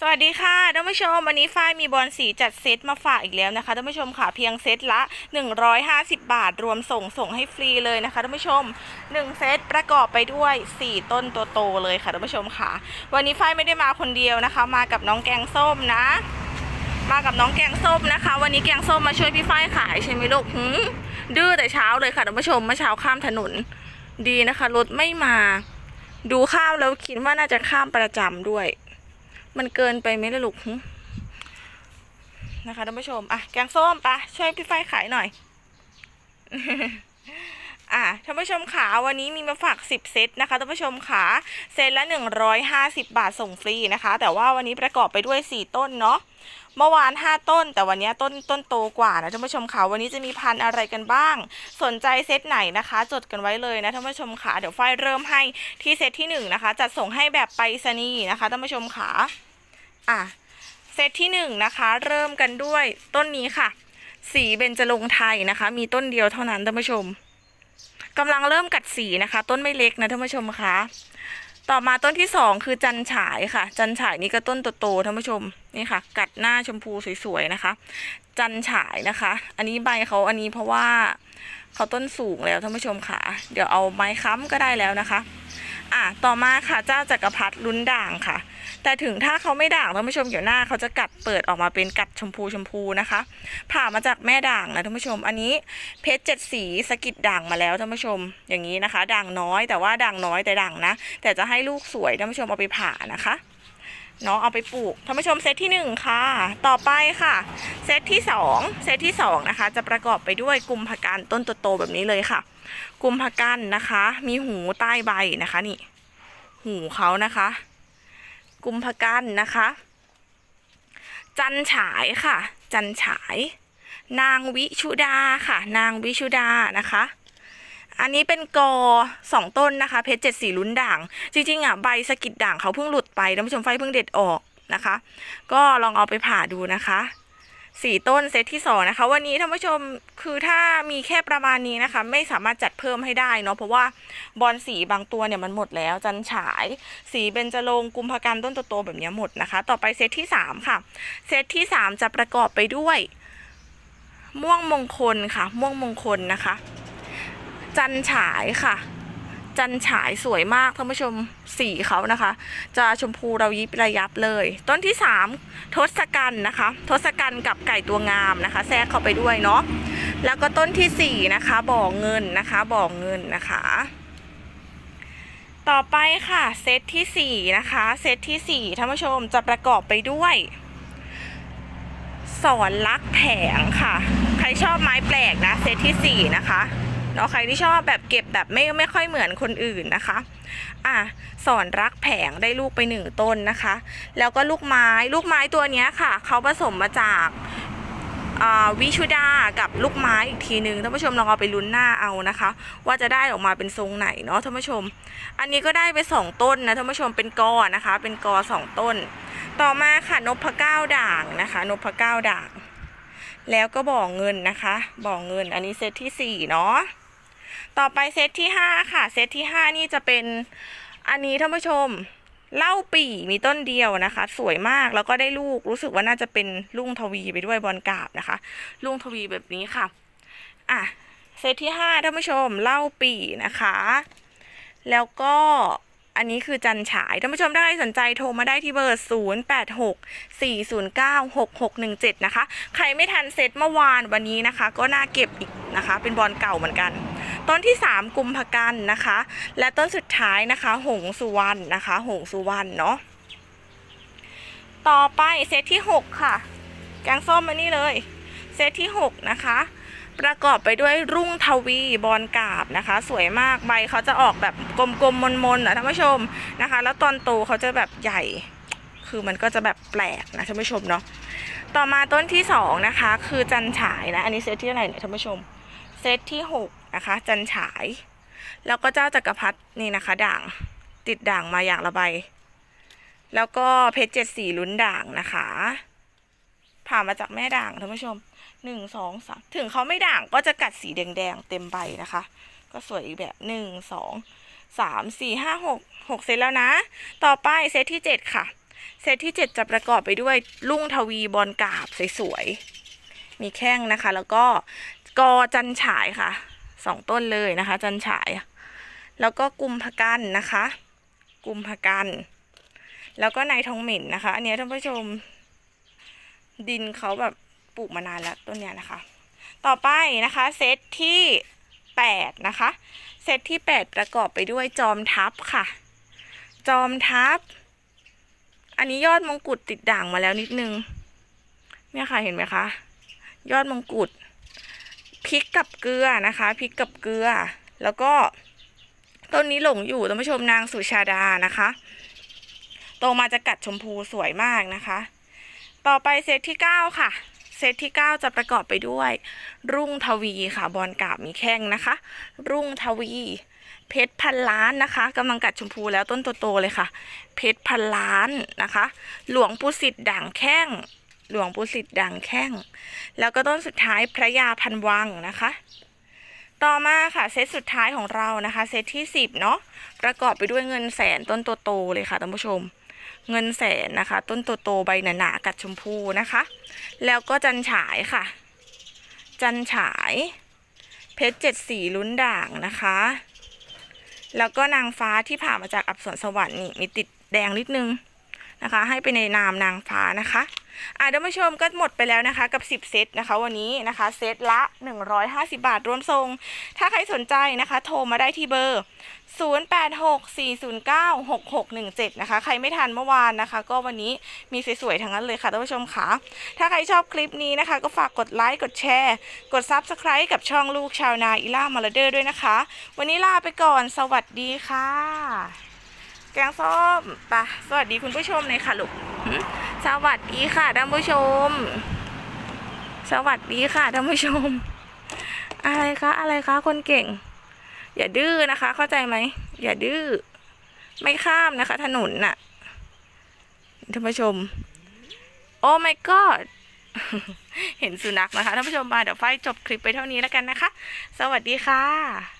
สวัสดีค่ะท่านผู้ชมวันนี้ฝ้ายมีบอลสีจัดเซตมาฝากอีกแล้วนะคะท่านผู้ชมค่ะเพียงเซตละ 150 บาท รวมส่งส่งให้ฟรีเลยนะคะท่านผู้ชม 1 เซตประกอบไปด้วย 4 ต้นตัวโตเลยค่ะท่านผู้ชมค่ะ วันนี้ฝ้ายไม่ได้มาคนเดียวนะคะ มากับน้องแกงส้มนะ มากับน้องแกงส้มนะคะ วันนี้แกงส้มมาช่วยพี่ฝ้ายขายใช่ไหมลูกหืมดื้อแต่เช้าเลยค่ะท่านผู้ชมเมื่อเช้าข้ามถนนดีนะคะรถไม่มา ดูข้ามแล้วคิดว่าน่าจะข้ามประจำด้วย มันเกินไปไหมล่ะลูกนะคะท่านผู้ชม อะ แกงส้มปะช่วยพี่ไฟขายหน่อย อะท่านผู้ชมขาวันนี้มีมาฝาก10 เซตนะคะท่านผู้ชมขาเซตละ 150 บาทส่งฟรีนะคะ แต่ว่าวันนี้ประกอบไปด้วย 4 ต้นเนาะเมื่อวาน 5 ต้น แต่วันนี้ต้นต้นโตกว่านะท่านผู้ชมขาวันนี้จะมีพันธุ์อะไรกันบ้าง สนใจเซตไหนนะคะ จดกันไว้เลยนะท่านผู้ชมขาเดี๋ยวไฟเริ่มให้ที่เซตที่หนึ่งนะคะจัดส่งให้แบบไปรษณีย์นะคะท่านผู้ชมขาอะเซตที่หนึ่งนะคะเริ่มกันด้วยต้นนี้ค่ะ สีเบญจรงไทยนะคะ มีต้นเดียวเท่านั้นท่านผู้ชม กำลังเริ่มกัดสีนะคะ ต้นไม่เล็กนะท่านผู้ชมคะต่อมาต้นที่สองคือจันฉายค่ะ จันฉายนี่ก็ต้นโตๆท่านผู้ชมนี่ค่ะ กัดหน้าชมพูสวยๆนะคะ จันฉายนะคะ อันนี้ใบเขาอันนี้เพราะว่าเขาต้นสูงแล้วท่านผู้ชมค่ะ เดี๋ยวเอาไม้ค้ำก็ได้แล้วนะคะ อะต่อมาค่ะเจ้าจักรพรรดิลุ้นด่างค่ะ แต่ถึงถ้าเขาไม่ด่างท่านผู้ชมเดี๋ยวหน้าเขาจะกัดเปิดออกมาเป็นกัดชมพูชมพูนะคะ ผ่ามาจากแม่ด่างนะท่านผู้ชม อันนี้เพชรเจ็ดสีสกิดด่างมาแล้วท่านผู้ชมอย่างนี้นะคะ ด่างน้อยแต่ว่าด่างน้อยแต่ด่างนะ แต่จะให้ลูกสวยท่านผู้ชมเอาไปผ่านะคะ เนาะเอาไปปลูกท่านผู้ชมเซตที่หนึ่งค่ะ ต่อไปค่ะ เซตที่สองเซตที่สองนะคะ จะประกอบไปด้วยกลุ่มภกันต้นโตๆแบบนี้เลยค่ะ กลุ่มภกันนะคะ มีหูใต้ใบนะคะนี่ หูเขานะคะ กลุ่มภกันนะคะ จันฉายค่ะ จันฉาย นางวิชุดาค่ะ นางวิชุดานะคะ อันนี้เป็นกอสองต้นนะคะเพชรเจ็ดสีลุ้นด่าง จริงๆอะใบสะกิดด่างเขาเพิ่งหลุดไปท่านผู้ชมไฟเพิ่งเด็ดออกนะคะ ก็ลองเอาไปผ่าดูนะคะสี่ต้นเซตที่สองนะคะ วันนี้ท่านผู้ชมคือถ้ามีแค่ประมาณนี้นะคะ ไม่สามารถจัดเพิ่มให้ได้เนาะเพราะว่าบอลสีบางตัวเนี่ยมันหมดแล้ว จันฉาย สีเบญจรงค์กุมภกันต้นโตๆแบบนี้หมดนะคะ ต่อไปเซตที่สามค่ะ เซตที่สามจะประกอบไปด้วย ม่วงมงคลค่ะ ม่วงมงคลนะคะ จันฉายค่ะ จันฉายสวยมากท่านผู้ชมสีเขานะคะ จะชมพูเรายิบระยับเลย ต้นที่สามทศกัณฐ์นะคะทศกัณฐ์กับไก่ตัวงามนะคะ แทรกเข้าไปด้วยเนาะแล้วก็ต้นที่สี่นะคะบ่อเงินนะคะบ่อเงินนะคะต่อไปค่ะเซตที่สี่นะคะ เซตที่สี่ท่านผู้ชมจะประกอบไปด้วย สอนลักแผงค่ะ ใครชอบไม้แปลกนะ เซตที่สี่นะคะ เนาะใครที่ชอบแบบเก็บแบบไม่ไม่ค่อยเหมือนคนอื่นนะคะ อะสอนรักแผงได้ลูกไปหนึ่งต้นนะคะ แล้วก็ลูกไม้ลูกไม้ตัวนี้ค่ะเขาผสมมาจากวิชุดากับลูกไม้อีกทีนึงท่านผู้ชมลองเอาไปลุ้นหน้าเอานะคะ ว่าจะได้ออกมาเป็นทรงไหนเนาะท่านผู้ชม อันนี้ก็ได้ไปสองต้นนะท่านผู้ชมเป็นกอนะคะ เป็นกอสองต้น ต่อมาค่ะนพเก้าด่างนะคะนพเก้าด่าง แล้วก็บ่อเงินนะคะ บ่อเงินอันนี้เซตที่สี่เนาะ ต่อไปเซตที่ห้าค่ะ เซตที่ห้านี่จะเป็นอันนี้ท่านผู้ชมเล่าปี่มีต้นเดียวนะคะ สวยมากแล้วก็ได้ลูกรู้สึกว่าน่าจะเป็นลุงทวีไปด้วยบอลกาบนะคะลุงทวีแบบนี้ค่ะอะเซตที่ห้าท่านผู้ชมเล่าปี่นะคะ แล้วก็ อันนี้คือจันฉายท่านผู้ชมถ้าใครสนใจโทรมาได้ที่เบอร์ 0 8 6 4 0 9 6 6 1 7 นะคะ ใครไม่ทันเซตเมื่อวานวันนี้นะคะ ก็น่าเก็บอีกนะคะ เป็นบอลเก่าเหมือนกัน ต้นที่ 3 กุมภกันนะคะ และต้นสุดท้ายนะคะ หงสุวรรณนะคะ หงสุวรรณเนาะต่อไปเซตที่ 6 ค่ะ แกงส้มมานี่เลย เซตที่ 6 นะคะ ประกอบไปด้วยรุ่งทวีบอลกาบนะคะ สวยมากใบเขาจะออกแบบกลมๆมนๆนะท่านผู้ชมนะคะ แล้วตอนโตเขาจะแบบใหญ่ คือมันก็จะแบบแปลกนะท่านผู้ชมเนาะต่อมาต้นที่สองนะคะ คือจันฉายนะ อันนี้เซตที่อะไหรเนี่ยท่านผู้ชมเซตที่หกนะคะ จันฉาย แล้วก็เจ้าจักรพรรดินี่นะคะ ด่างติดด่างมาอย่างละใบ แล้วก็เพชรเจ็ดสีลุ้นด่างนะคะ ผ่ามาจากแม่ด่างท่านผู้ชม หนึ่งสองสามถึงเขาไม่ด่างก็จะกัดสีแดงๆเต็มใบนะคะ ก็สวยอีกแบบหนึ่งสองสามสี่ห้าหกหกเซตแล้วนะ ต่อไปเซตที่เจ็ดค่ะ เซตที่7จะประกอบไปด้วยลุ่งทวีบอลกาบสวยๆ มีแข้งนะคะ แล้วก็กอจันฉายค่ะสองต้นเลยนะคะ จันฉาย แล้วก็กุมภกันนะคะ กุมภกัน แล้วก็นายทองเหม็นนะคะ อันนี้ท่านผู้ชม ดินเขาแบบ ปลูกมานานแล้วต้นเนี้ยนะคะ ต่อไปนะคะเซตที่แปดนะคะ เซตที่แปดประกอบไปด้วยจอมทัพค่ะ จอมทัพ อันนี้ยอดมงกุฎติดด่างมาแล้วนิดนึง เนี่ยค่ะเห็นไหมคะ ยอดมงกุฎพริกกับเกลือนะคะพริกกับเกลือ แล้วก็ต้นนี้หลงอยู่ท่านผู้ชมนางสุชาดานะคะ โตมาจะกัดชมพูสวยมากนะคะ ต่อไปเซตที่ 9 ค่ะ เซตที่ 9 จะประกอบไปด้วย รุ่งทวีค่ะบอลกาบมีแข้งนะคะ รุ่งทวี เพชรพันล้านนะคะกำลังกัดชมพูแล้วต้นโตๆเลยค่ะ เพชรพันล้านนะคะ หลวงปู่สิทธิ์ด่างแข้ง หลวงปู่สิทธิ์ด่างแข้ง แล้วก็ต้นสุดท้ายพระยาพันวังนะคะต่อมาค่ะเซตสุดท้ายของเรานะคะ เซตที่ 10 เนาะประกอบไปด้วยเงินแสนต้นโตๆเลยค่ะท่านผู้ชม เงินแสนนะคะ ต้นโตๆใบหนาๆกัดชมพูนะคะ แล้วก็จันฉายค่ะ จันฉาย เพชรเจ็ดสีลุ้นด่างนะคะ แล้วก็นางฟ้าที่ผ่ามาจากอับสวนสวรรค์นี่มีติดแดงนิดนึง นะคะ ให้ไปในนามนางฟ้านะคะอะท่านผู้ชมก็หมดไปแล้วนะคะ กับ 10 เซตนะคะ วันนี้นะคะ เซตละ 150 บาทรวมทรง ถ้าใครสนใจนะคะ โทรมาได้ที่เบอร์ 0864096617 นะคะ ใครไม่ทันเมื่อวานนะคะ ก็วันนี้มีสวยๆทั้งนั้นเลยค่ะท่านผู้ชมค่ะถ้าใครชอบคลิปนี้นะคะ ก็ฝากกดไลค์กดแชร์ กด Subscribe กับช่องลูกชาวนาอิล่ามาลเดอร์ด้วยนะคะ วันนี้ลาไปก่อนสวัสดีค่ะ กงส้มไปะสวัสดีคุณผู้ชมเลยค่ะลูกหึสวัสดีค่ะท่านผู้ชม สวัสดีค่ะท่านผู้ชม อะไรคะอะไรคะคนเก่ง อย่าดื้อนะคะ เข้าใจไหมอย่าดื้อไม่ข้ามนะคะ ถนนน่ะท่านผู้ชม โอ้ my god เห็นสุนัขนะคะท่านผู้ชมมาเดี๋ยวไฟจบคลิปไปเท่านี้แล้วกันนะคะ สวัสดีค่ะ